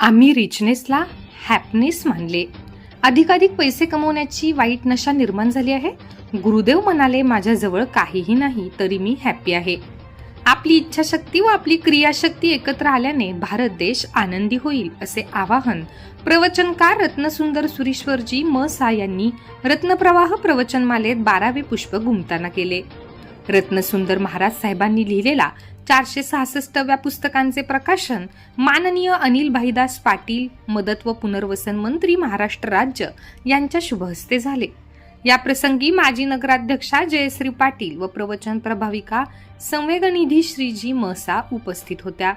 आम्ही रिचनेसला हॅपनेस मानले. अधिकाधिक पैसे कमवण्याची वाईट नशा निर्माण झाली आहे. गुरुदेव म्हणाले माझ्याजवळ काहीही नाही तरी मी हॅपी आहे. आपली इच्छाशक्ती व आपली क्रियाशक्ती एकत्र आल्याने भारत देश आनंदी होईल असे आवाहन प्रवचनकार रत्नसुंदर सुरीश्वरजी म. सा. यांनी रत्नप्रवाह प्रवचनमालेत बारावे पुष्प घुमताना केले. रत्नसुंदर महाराज साहेबांनी लिहिलेला चारशे सहासष्टव्या पुस्तकांचे प्रकाशन माननीय अनिल भाईदास पाटील मदत व पुनर्वसन मंत्री महाराष्ट्र राज्य यांच्या शुभहस्ते झाले. या प्रसंगी माजी नगराध्यक्षा जयश्री पाटील व प्रवचन प्रभाविका संवेदनिधी श्रीजी मसा उपस्थित होत्या.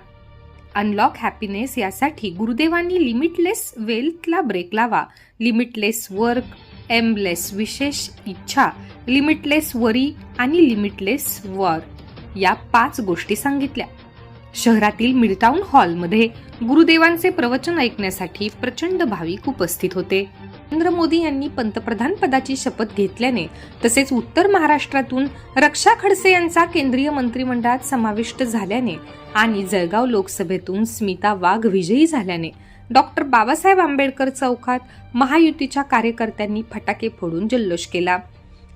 अनलॉक हॅपीनेस यासाठी गुरुदेवांनी लिमिटलेस वेल्थला ब्रेक लावा लिमिटलेस वर्क एमलेस विशेष इच्छा लिमिटलेस वरी आणि लिमिटलेस वर. या पाच गोष्टी सांगितल्या. शहरातील मिडटाऊन हॉलमध्ये गुरुदेवांचे प्रवचन ऐकण्यासाठी प्रचंड भाविक उपस्थित होते. नरेंद्र मोदी यांनी पंतप्रधान पदाची शपथ घेतल्याने तसेच उत्तर महाराष्ट्रातून रक्षा खडसे यांचा केंद्रीय मंत्रिमंडळात समाविष्ट झाल्याने आणि जळगाव लोकसभेतून स्मिता वाघ विजयी झाल्याने डॉक्टर बाबासाहेब आंबेडकर चौकात महायुतीच्या कार्यकर्त्यांनी फटाके फोडून जल्लोष केला.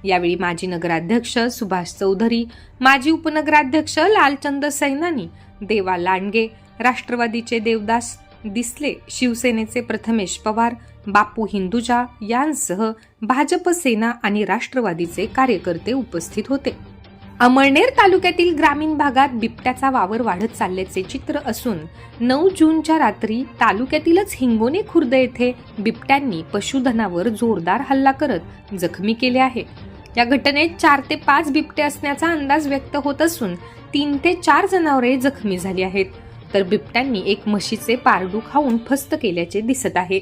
यावेळी माजी नगराध्यक्ष सुभाष चौधरी माजी उपनगराध्यक्ष लालचंद सैनानी देवा लांडगे राष्ट्रवादीचे देवदास दिसले शिवसेनेचे प्रथमेश पवार बापू हिंदुजा यांसह भाजप सेना आणि राष्ट्रवादीचे कार्यकर्ते उपस्थित होते. अमळनेर तालुक्यातील ग्रामीण भागात बिबट्याचा वावर वाढत चालल्याचे चित्र असून नऊ जूनच्या रात्री तालुक्यातीलच हिंगोने खुर्द येथे बिबट्यांनी पशुधनावर जोरदार हल्ला करत जखमी केले आहे. या घटनेत चार ते पाच बिबटे असण्याचा अंदाज व्यक्त होत असून तीन ते चार जनावरे जखमी झाली आहेत. तर बिबट्यांनी एक म्हशीचे पारडू खाऊन फस्त केल्याचे दिसत आहे.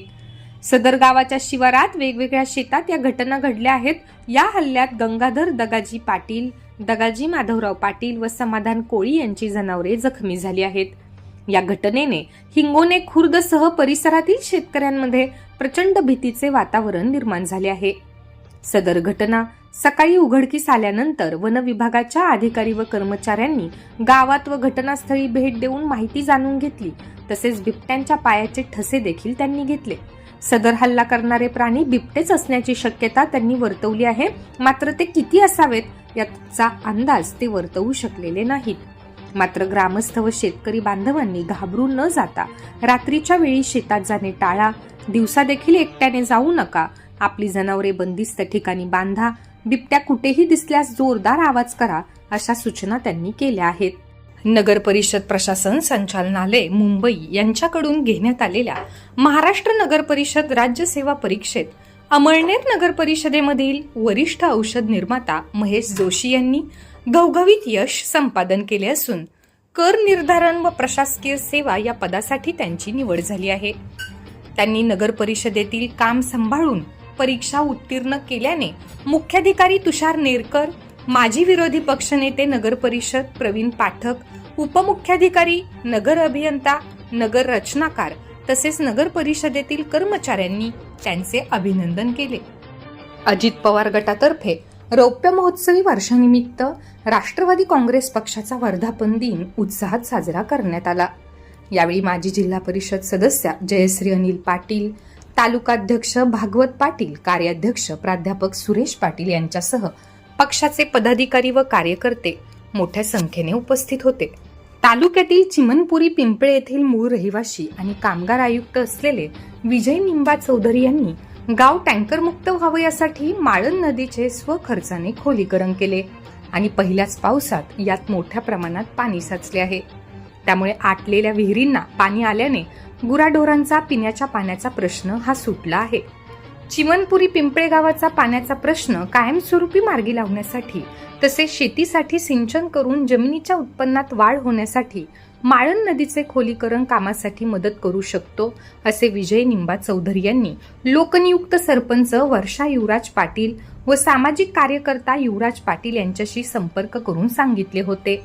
सदर गावाच्या शिवारात वेगवेगळ्या शेतात या घटना घडल्या आहेत. या हल्ल्यात गंगाधर दगाजी पाटील दगाजी माधवराव पाटील व समाधान कोळी यांची जनावरे जखमी झाली आहेत. या घटनेने हिंगोने खुर्दसह परिसरातील शेतकऱ्यांमध्ये प्रचंड भीतीचे वातावरण निर्माण झाले आहे. सदर घटना सकाळी उघडकीस आल्यानंतर वन विभागाच्या अधिकारी व कर्मचाऱ्यांनी गावात व घटनास्थळी भेट देऊन माहिती जाणून घेतली. तसेच बिबट्यांच्या पायाचे ठसे देखील त्यांनी घेतले. सदर हल्ला करणारे प्राणी बिबटेच असण्याची शक्यता त्यांनी वर्तवली आहे. मात्र ते किती असावेत याचा अंदाज ते वर्तवू शकलेले नाहीत. मात्र ग्रामस्थ व शेतकरी बांधवांनी घाबरून न जाता रात्रीच्या वेळी शेतात जाणे टाळा दिवसा देखील एकट्याने जाऊ नका आपली जनावरे बंदिस्त ठिकाणी बांधा बिबट्या कुठेही दिसल्यास जोरदार आवाज करा अशा सूचना त्यांनी केल्या आहेत. नगर परिषद प्रशासन संचालनालय मुंबई यांच्याकडून घेण्यात आलेल्या महाराष्ट्र नगर परिषद राज्य सेवा परीक्षेत अमळनेर नगर परिषदेमधील वरिष्ठ औषध निर्माता महेश जोशी यांनी घवघवीत यश संपादन केले असून कर निर्धारण व प्रशासकीय सेवा या पदासाठी त्यांची निवड झाली आहे. त्यांनी नगर परिषदेतील काम सांभाळून परीक्षा उत्तीर्ण केल्याने मुख्याधिकारी तुषार नेरकर माजी विरोधी पक्षनेते नगर परिषद प्रवीण पाठक उपमुख्याधिकारी नगर अभियंता नगर रचनाकार तसेच नगर परिषदेतील कर्मचाऱ्यांनी त्यांचे अभिनंदन केले. अजित पवार गटातर्फे रौप्य महोत्सवी वर्षानिमित्त राष्ट्रवादी काँग्रेस पक्षाचा वर्धापन दिन उत्साहात साजरा करण्यात आला. यावेळी माजी जिल्हा परिषद सदस्या जयश्री अनिल पाटील तालुकाध्यक्ष भागवत पाटील कार्याध्यक्ष प्राध्यापक सुरेश पाटील यांच्यासह पक्षाचे पदाधिकारी व कार्यकर्ते मोठ्या संख्येने उपस्थित होते. तालुक्यातील चिमनपुरी पिंपळे येथील मूळ रहिवाशी आणि कामगार आयुक्त असलेले विजय निंबा चौधरी यांनी गाव टँकरमुक्त व्हावं यासाठी माळण नदीचे स्वखर्चाने खोलीकरण केले आणि पहिल्याच पावसात यात मोठ्या प्रमाणात पाणी साचले आहे. त्यामुळे आटलेल्या विहिरींना पाणी आल्याने गुराढोरांचा पिण्याच्या पाण्याचा प्रश्न हा सुटला आहे. चिमनपुरी पिंपळे गावाचा पाण्याचा प्रश्न कायमस्वरूपी मार्गी लावण्यासाठी तसेच शेतीसाठी सिंचन करून जमिनीच्या उत्पन्नात वाढ होण्यासाठी माळण नदीचे खोलीकरण कामासाठी मदत करू शकतो असे विजय निंबा चौधरी यांनी लोकनियुक्त सरपंच वर्षा युवराज पाटील व सामाजिक कार्यकर्ता युवराज पाटील यांच्याशी संपर्क करून सांगितले होते.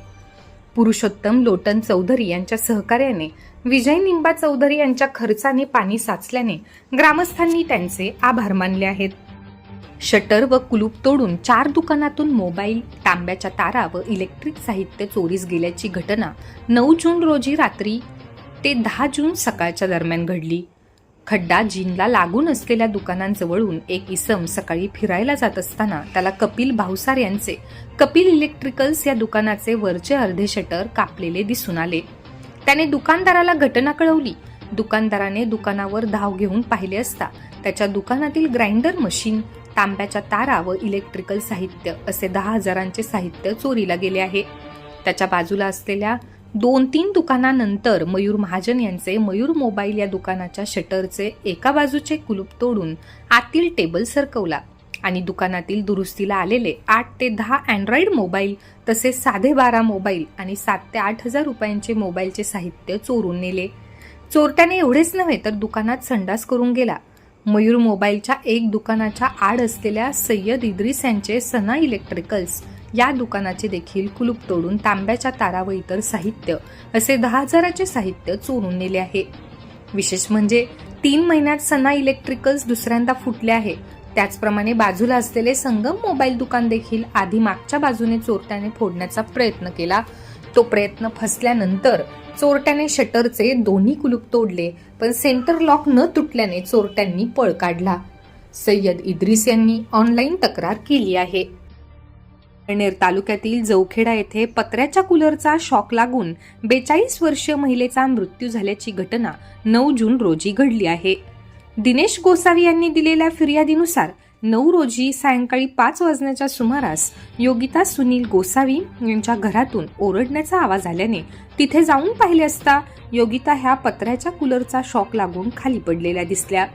पुरुषोत्तम लोटन चौधरी यांच्या सहकार्याने विजय निंबा चौधरी यांच्या खर्चाने पाणी साचल्याने ग्रामस्थांनी त्यांचे आभार मानले आहेत. शटर व कुलूप तोडून चार दुकानातून मोबाईल तांब्याच्या तारा व इलेक्ट्रिक साहित्य चोरीस गेल्याची घटना नऊ जून रोजी रात्री ते दहा जून सकाळच्या दरम्यान घडली. खड्डा जीनला लागून असलेल्या दुकानांजवळून एक इसम सकाळी फिरायला जात असताना त्याला कपिल भाऊसार यांचे कपिल इलेक्ट्रिकल्स या दुकानाचे वरचे अर्धे शटर कापलेले दिसून आले. त्याने दुकानदाराला घटना कळवली. दुकानदाराने दुकानावर धाव घेऊन पाहिले असता त्याच्या दुकानातील ग्राइंडर मशीन तांब्याच्या तारा व इलेक्ट्रिकल साहित्य असे दहा हजारांचे साहित्य चोरीला गेले आहे. त्याच्या बाजूला असलेल्या दोन तीन दुकानानंतर मयूर महाजन यांचे मयूर मोबाईल या दुकानाच्या शटरचे एका बाजूचे कुलूप तोडून आतील टेबल सरकवला. आणि दुकानातील दुरुस्तीला आलेले आठ ते दहा अँड्रॉइड मोबाईल तसेच साधे बारा मोबाईल आणि सात ते आठ हजार रुपयांचे मोबाईलचे साहित्य चोरून नेले. चोरट्याने एवढेच नव्हे तर दुकानात संडास करून गेला. मयूर मोबाईलच्या एक दुकानाच्या आड असलेल्या सय्यद इद्रिस यांचे सना इलेक्ट्रिकल्स या दुकानाचे देखील कुलूप तोडून तांब्याच्या तारा व इतर साहित्य असे दहा हजाराचे साहित्य चोरून नेले आहे. विशेष म्हणजे तीन महिन्यात सना इलेक्ट्रिकल्स दुसऱ्यांदा फुटले आहे. त्याचप्रमाणे बाजूला असलेले संगम मोबाईल दुकान देखील आधी मागच्या बाजूने चोरट्याने फोडण्याचा प्रयत्न केला. तो प्रयत्न फसल्यानंतर चोरट्याने शटरचे दोन्ही कुलूप तोडले पण सेंटर लॉक न तुटल्याने चोरट्यांनी पळ काढला. सय्यद इद्रिस यांनी ऑनलाईन तक्रार केली आहे. नेर तालुक्यातील जवखेडा येथे पत्र्याच्या कूलरचा शॉक लागून बेचाळीस वर्षीय महिलेचा मृत्यू झाल्याची घटना नऊ जून रोजी घडली आहे. दिनेश गोसावी यांनी दिलेल्या फिर्यादीनुसार नऊ रोजी सायंकाळी पाच वाजण्याच्या सुमारास योगिता सुनील गोसावी यांच्या घरातून ओरडण्याचा आवाज आल्याने तिथे जाऊन पाहिले असता योगिता ह्या पत्र्याच्या कूलरचा शॉक लागून खाली पडलेल्या दिसल्या.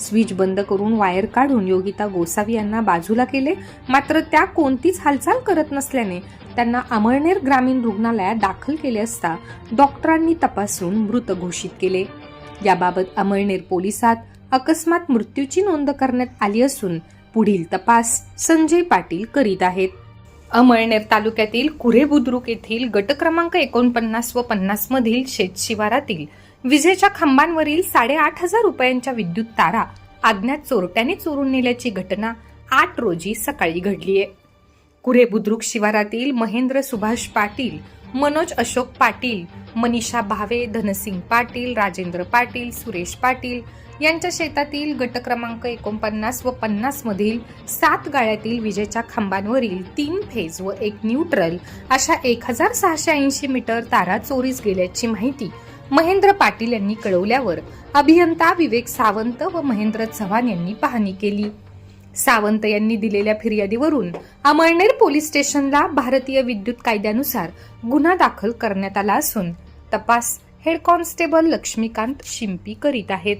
स्विच बंद करून वायर काढून योगिता गोसावी यांना बाजूला केले. मात्र त्या कोणतीच हालचाल करत नसल्याने त्यांना अमळनेर ग्रामीण रुग्णालयात दाखल केले असता डॉक्टरांनी तपासून मृत घोषित केले. याबाबत अमळनेर पोलिसात अकस्मात मृत्यूची नोंद करण्यात आली असून पुढील तपास संजय पाटील करीत आहेत. अमळनेर तालुक्यातील कुरे बुद्रुक येथील गट क्रमांक एकोणपन्नास व पन्नास मधील शेतशिवारातील विजेच्या खांबांवरील साडेआठ हजार रुपयांच्या विद्युत तारा अज्ञात चोरट्याने चोरून नेल्याची घटना आठ रोजी सकाळी घडली आहे. कुरे बुद्रुक शिवारातील महेंद्र सुभाष पाटील मनोज अशोक पाटील मनीषा भावे धनसिंग पाटील राजेंद्र पाटील सुरेश पाटील यांच्या शेतातील गट क्रमांक एकोणपन्नास व पन्नास मधील सात गाळ्यातील विजेच्या खांबांवरील तीन फेज व एक न्यूट्रल अशा एक हजार सहाशे ऐंशी मीटर तारा चोरीस गेल्याची माहिती महेंद्र पाटील यांनी कळवल्यावर अभियंता विवेक सावंत व महेंद्र चव्हाण यांनी पाहणी केली. सावंत यांनी दिलेल्या फिर्यादीवरून अमळनेर पोलीस स्टेशनला भारतीय विद्युत कायद्यानुसार गुन्हा दाखल करण्यात आला असून तपास हेड कॉन्स्टेबल लक्ष्मीकांत शिंपी करीत आहेत.